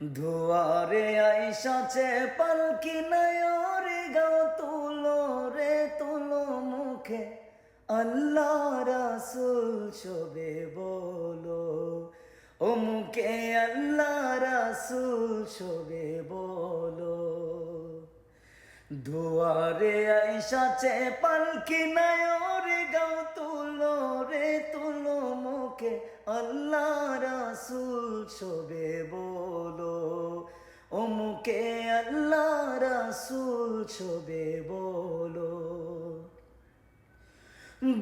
ধোয়ারে আইসাছে পালকি নয়রে গাও তুলো রে, তুলো মুখে। আল্লাহ রাসুল শোবে বলো, ও মুখে আল্লাহ রাসুল শোবে বলো। দুয়ারে আইসাছে পালকি নয়রে গাও তুলো রে, তুলো মুখে। আল্লাহ রাসুল শোবে মুখে আল্লাহ রাসুল শোবে বলো।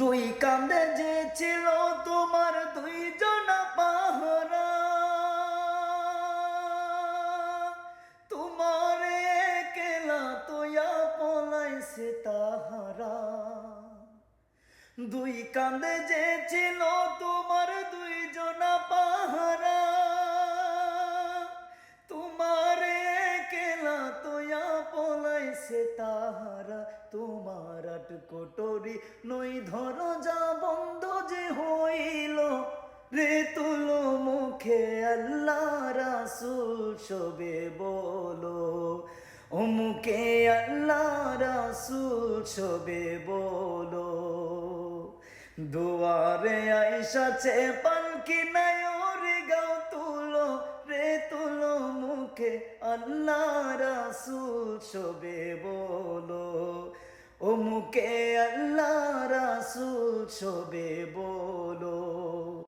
দুই কান্দে যে ছিল তোমার দুই জনা পাহারা। তোমার কেলা তোয়া পলাইছে তাহারা। দুই কান্দে যে ছিল তোমার দুই তাহারা তোমার আট কোটরি নই ধর যা বন্ধ যে হইল। রে তুলো মুখে আল্লাহ রাসুল শোবে বলো। মুখে আল্লাহ রাসুল শোবে বলো। দুয়ারে আইসাছে পালকি নায়রে গাও তুলো। রে তুলো মুখে আল্লাহ রাসুল শোবে বলো। ও আল্লাহ রাসুল শোবে বলো।